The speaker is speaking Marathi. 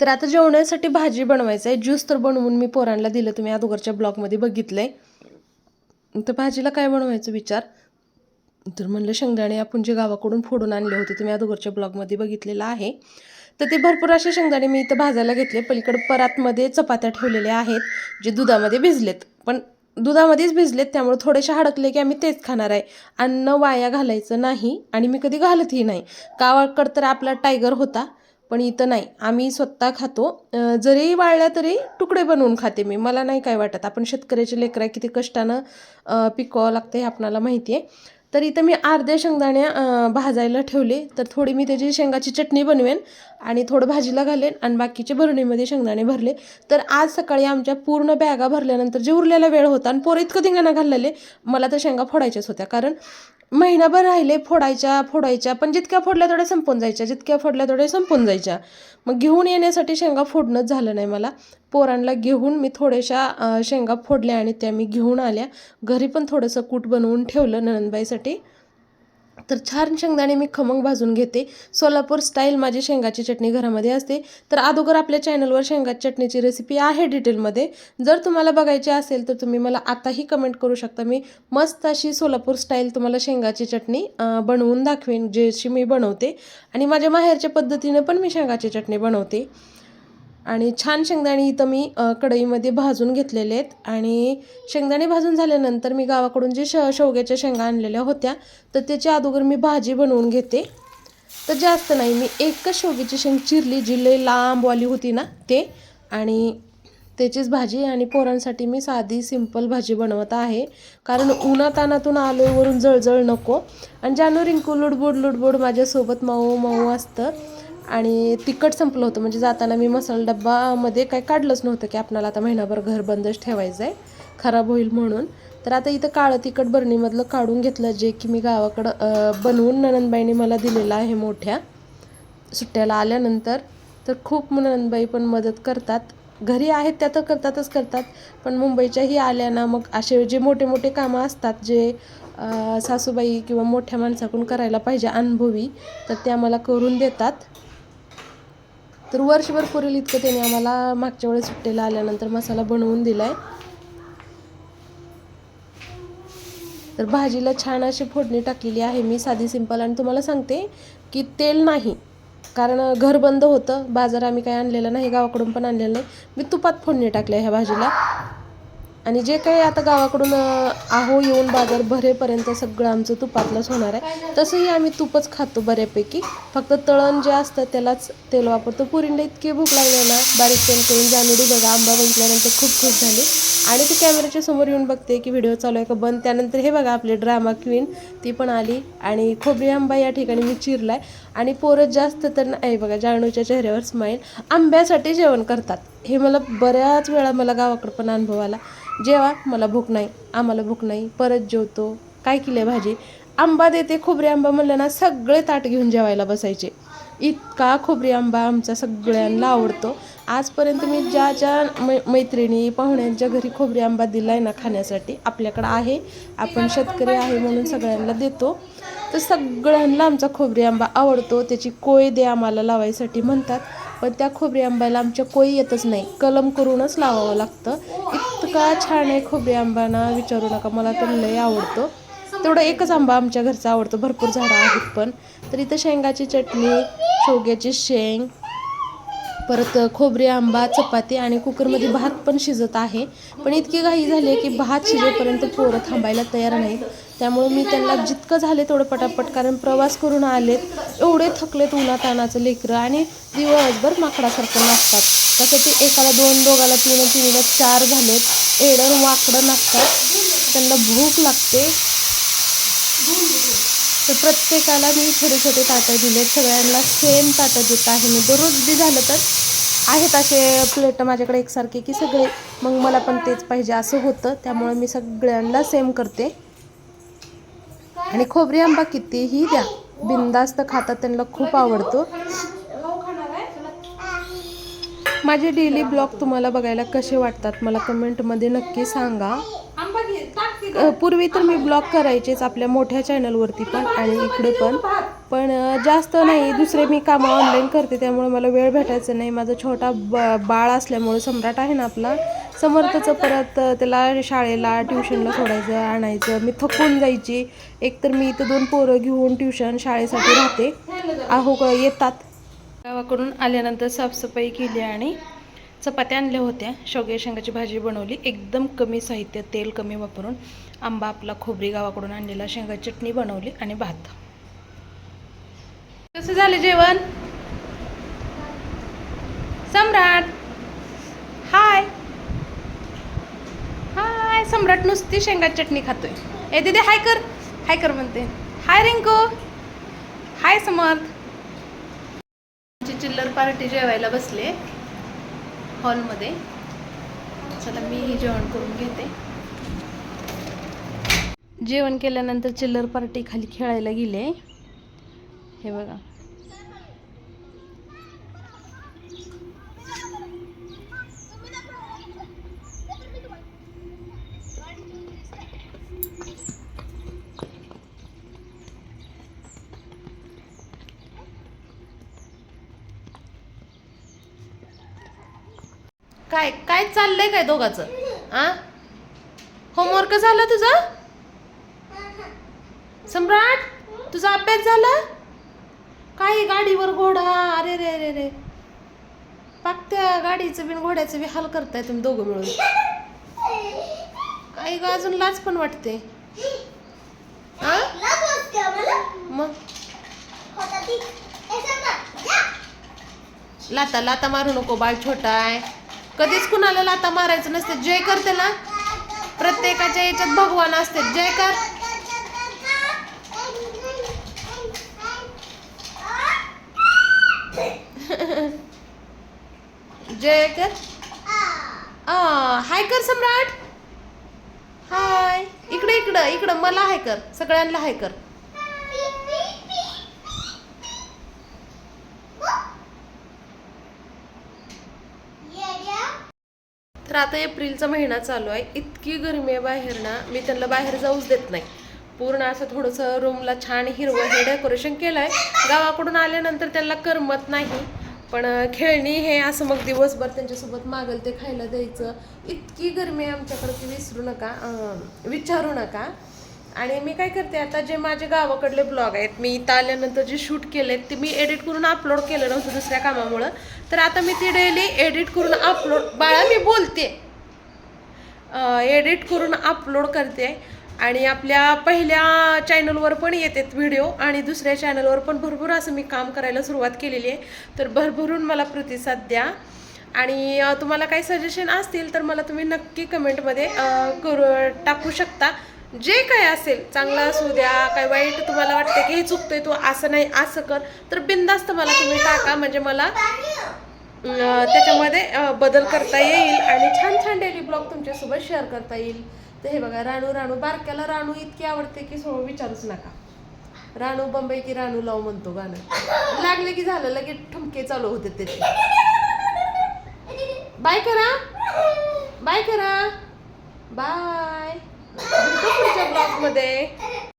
तर आता जेवणासाठी भाजी बनवायचं आहे. ज्यूस तर बनवून मी पोरांना दिलं. तुम्ही अगोदरच्या ब्लॉगमध्ये आहे तर भाजीला काय बनवायचं विचार? तर म्हणलं शेंगदाणे आपण जे गावाकडून फोडून आणले होते तुम्ही अगोदरच्या ब्लॉगमध्ये बघितलेलं आहे. तर ते भरपूर असे शेंगदाणे मी इथं भाजायला घेतले. पलीकडे परातमध्ये चपात्या ठेवलेल्या आहेत जे दुधामध्ये भिजलेत. पण दुधामध्येच भिजलेत त्यामुळे थोडेसे हडकले की आम्ही तेच खाणार आहे. अन्न वाया घालायचं नाही आणि मी कधी घालतही नाही. गावाकडं तर आपला टायगर होता. पण इथं नाही. आम्ही स्वतः खातो. जरी वाळल्या तरी तुकडे बनवून खाते मी. मला नाही काय वाटत. आपण शेतकऱ्याचे लेकरं किती कष्टानं पिकवावं लागतं हे आपणाला माहिती आहे. तर इथं मी अर्ध्या शेंगदाण्या भाजायला ठेवले. तर थोडी मी त्याची शेंगाची चटणी बनवेन. आणि थोडं भाजीला घालेन आणि बाकीचे भरणीमध्ये शेंगदाणे भरले. तर आज सकाळी आमच्या पूर्ण बॅगा भरल्यानंतर जे उरलेला वेळ होता आणि पोरं इतकं धिंगाणा घाललेले मला तर शेंगा फोडायच्याच होत्या. कारण महिनाभर राहिले फोडायच्या फोडायच्या पण जितक्या फोडल्या तेवढ्या संपून जायच्या जितक्या फोडल्या तेवढ्या संपून जायच्या. मग घेऊन येण्यासाठी शेंगा फोडणंच झालं नाही मला. पोरांना घेऊन मी थोड्याशा शेंगा फोडल्या आणि त्या मी घेऊन आल्या. घरी पण थोडंसं कूट बनवून ठेवलं ननंदबाईसाठी तर छान शेंगदाणे मी खमंग भाजून घेते. सोलापूर स्टाईल माझी शेंगाची चटणी घरामध्ये असते. तर अगोदर आपल्या चॅनलवर शेंगाची चटणीची रेसिपी आहे डिटेलमध्ये जर तुम्हाला बघायची असेल तर तुम्ही मला आताही कमेंट करू शकता. मी मस्त अशी सोलापूर स्टाईल तुम्हाला शेंगाची चटणी बनवून दाखवेन जशी मी बनवते. आणि माझ्या माहेरच्या पद्धतीने पण मी शेंगाची चटणी बनवते. आणि छान शेंगदाणे इथं मी कढईमध्ये भाजून घेतलेले आहेत. आणि शेंगदाणे भाजून झाल्यानंतर मी गावाकडून जे श शेवग्याच्या शेंगा आणलेल्या होत्या तर त्याच्या अगोदर मी भाजी बनवून घेते. तर जास्त नाही मी एकच शेवग्याची शेंग चिरली जी लई लांबवाली होती ना ते. आणि त्याचीच भाजी आणि पोरांसाठी मी साधी सिंपल भाजी बनवत आहे. कारण उन्हातानातून आलोवरून जळजळ नको. आणि जानू रिंकू लुडबुड लुडबुड माझ्यासोबत मऊ मऊ असतं आणि तिखट संपलं होतं. म्हणजे जाताना मी मसाला डब्बामध्ये काही काढलंच नव्हतं की आपणाला आता महिनाभर घर बंदच ठेवायचं आहे खराब होईल म्हणून. तर आता इथं काळं तिखट बरणीमधलं काढून घेतलं जे की मी गावाकडं बनवून ननंदबाईने मला दिलेलं आहे मोठ्या. सुट्ट्याला आल्यानंतर. तर खूप ननंदबाई पण मदत करतात. घरी आहेत त्या तर करतातच करतात. पण मुंबईच्याही आल्या ना मग असे जे मोठे मोठे कामं असतात जे सासूबाई किंवा मोठ्या माणसाकडून करायला पाहिजे अनुभवी तर ते आम्हाला करून देतात. तर वर्षभर पुरेल इतकं त्याने आम्हाला मागच्या वेळेस सुट्टीला आल्यानंतर मसाला बनवून दिलाय. तर भाजीला छान अशी फोडणी टाकलेली आहे मी साधी सिंपल आणि तुम्हाला सांगते की तेल नाही कारण घर बंद होतं बाजार आम्ही काही आणलेला नाही गावाकडून पण आणलेलं नाही. मी तुपात फोडणी टाकल्या ह्या भाजीला. आणि जे काही आता गावाकडून आहो येऊन बाजार भरेपर्यंत सगळं आमचं तुपातलंच होणार आहे. तसंही आम्ही तुपच खातो बऱ्यापैकी. फक्त तळण जे असतं त्यालाच तेल वापरतो. पुरींना इतकी भूक लागली ना बारीक तेल करून जानुडी बघा आंबा बघितल्यानंतर खूप खुश झाली. आणि ती कॅमेऱ्याच्या समोर येऊन बघते की व्हिडिओ चालू आहे का बंद. त्यानंतर हे बघा आपले ड्रामा क्वीन ती पण आली. आणि खोबरी आंबा या ठिकाणी मी चिरलाय. आणि पोरं जास्त तर नाही बघा जाणूच्या चेहऱ्यावर स्माईल आंब्यासाठी जेवण करतात. हे मला बऱ्याच वेळा मला गावाकडं पण अनुभव आला. जेवा मला भूक नाही. आम्हाला भूक नाही. परत जेवतो. काय केलं भाजी? आंबा देते खोबरी आंबा म्हणलं ना सगळे ताट घेऊन जेवायला बसायचे. इतका खोबरी आंबा आमचा सगळ्यांना आवडतो. आजपर्यंत मी ज्या ज्या मै मैत्रिणी पाहुण्यांच्या घरी खोबरी आंबा दिलाय ना खाण्यासाठी आपल्याकडं आहे. आपण शेतकरी आहे म्हणून सगळ्यांना देतो. तर सगळ्यांना आमचा खोबरी आंबा आवडतो. त्याची कोय दे आम्हाला लावायसाठी म्हणतात. पण त्या खोबरी आंब्याला आमच्या कोई येतच नाही. कलम करूनच लावावं लागतं. इतका छान आहे खोबरी आंबाना विचारू नका. मला तर लय आवडतो. तेवढं एकच आंबा आमच्या घरचा आवडतो. भरपूर झाडं आहेत पण. तर इथं शेंगाची चटणी शेवग्याची शेंग परत खोबरी आंबा चपाती आणि कुकरमध्ये भात पण शिजत आहे. पण इतकी घाई झाली आहे की भात शिजेपर्यंत पोरं थांबायला तयार नाहीत. त्यामुळे मी त्यांना जितकं झाले तेवढं पटापट कारण प्रवास करून आलेत एवढे थकलेत उन्हातानाचं लेकरं आणि दिवसभर माकडासारखं नाचतात. तसं ते एकाला दोन दोघाला तीन तिन्हीला चार झालेत. एडर वाकडं नाचतात. त्यांना भूक लागते. तर प्रत्येकाला मी छोटे छोटे ताटं दिलेत सगळ्यांना सेम ताटं देत आहे मी. दररोज बी झालं तर आहेत असे प्लेट माझ्याकडे एकसारखे की सगळे. मग मला पण तेच पाहिजे असं होतं. त्यामुळे मी सगळ्यांना सेम करते. आणि खोबरी आंबा कितीही द्या. बिंदास्त खातात त्यांना खूप आवडतो. माझे डेली ब्लॉग तुम्हाला बघायला कसे वाटतात? मला कमेंटमध्ये नक्की सांगा. पूर्वी तर मी ब्लॉग करायचेच आपल्या मोठ्या चॅनलवरती पण आणि इकडे पण. पण जास्त नाही दुसरे मी कामं ऑनलाईन करते त्यामुळे मला वेळ भेटायचं नाही. माझा छोटा ब बाळ असल्यामुळे सम्राट आहे ना आपला समर्थचं परत त्याला शाळेला ट्युशनला सोडायचं आणायचं. मी थकून जायची. एकतर मी इथं दोन पोरं घेऊन ट्युशन शाळेसाठी राहते. आहो येतात. गावाकडून आल्यानंतर साफसफाई केली आणि चपात्या आणल्या होत्या. शेवगे शेंगाची भाजी बनवली. एकदम कमी साहित्य तेल कमी वापरून आंबा आपला खोबरी गावाकडून आणलेला शेंगा चटणी बनवली आणि भात. कसं झालं जेवण? सम्राट. हाय. हाय सम्राट नुसती शेंगा चटणी खातोय. ए दिदी हाय कर. हाय कर म्हणते. हाय रिंकू. हाय समर्थ. आमची चिल्लर पार्टी जेवायला बसले. हॉलमध्ये. चला मी जेवण करून घेते. जेवण केल्यानंतर चिल्लर पार्टी खाली खेळायला गेले. हे बघा. काय काय चाललंय काय दोघाचं? आ? होमवर्क झाला तुझा? सम्राट तुझा अभ्यास झाला? काय गाडीवर घोडा? अरे रे रे रे पाक त्या गाडीचं बिन घोड्याचं बी हाल करताय तुम्ही दोघं मिळून. काही ग अजून लाज पण वाटते? मग? लाता लाता मारू नको बाळ छोटा आहे. कधीच कुणाला लाता मारायचं नसते. जय करते ना प्रत्येकाच्या याच्यात भगवान असते जय कर. जय कर. हाय कर सम्राट. हाय. इकडे इकडं इकडं. मला हाय कर. सगळ्यांना हाय कर. तर आता एप्रिलचा महिना चालू आहे. इतकी गरमी आहे बाहेर ना मी त्यांना बाहेर जाऊच देत नाही. पूर्ण असं थोडंसं रूमला छान हिरवं हे डेकोरेशन केलं आहे गावाकडून आल्यानंतर त्यांना करमत नाही. पण खेळणी हे असं मग दिवसभर त्यांच्यासोबत मागेल ते खायला द्यायचं. इतकी गरमी आहे आमच्याकडे की विसरू नका. विचारू नका. आणि मी काय करते आता जे माझे गावाकडले ब्लॉग आहेत मी इथं आल्यानंतर जे शूट केलेत ते मी एडिट करून अपलोड केलं नव्हतं दुसऱ्या कामामुळं. तर आता मी ते डेली एडिट करून अपलोड बाळा मी बोलते. एडिट करून अपलोड करते. आणि आपल्या पहिल्या चॅनलवर पण येतात व्हिडिओ आणि दुसऱ्या चॅनलवर पण भरपूर असं मी काम करायला सुरुवात केलेली आहे. तर भरभरून मला प्रतिसाद द्या. आणि तुम्हाला काही सजेशन असतील तर मला तुम्ही नक्की कमेंटमध्ये करू टाकू शकता. जे काय असेल चांगलं असू द्या काय वाईट तुम्हाला वाटतं की हे चुकतंय तू असं नाही असं कर तर बिंदास्त मला तुम्ही टाका. म्हणजे मला त्याच्यामध्ये बदल करता येईल आणि छान छान डेली ब्लॉग तुमच्यासोबत शेअर करता येईल. तर हे बघा राणू राणू बारक्याला राणू इतकी आवडते की सो विचारूच नका. राणू बंबई की राणू लाव म्हणतो गाणं. लागले की झालं लगेच ठुमके चालू होते ते बाय करा. बाय करा. बाय. पुढच्या ब्लॉगमध्ये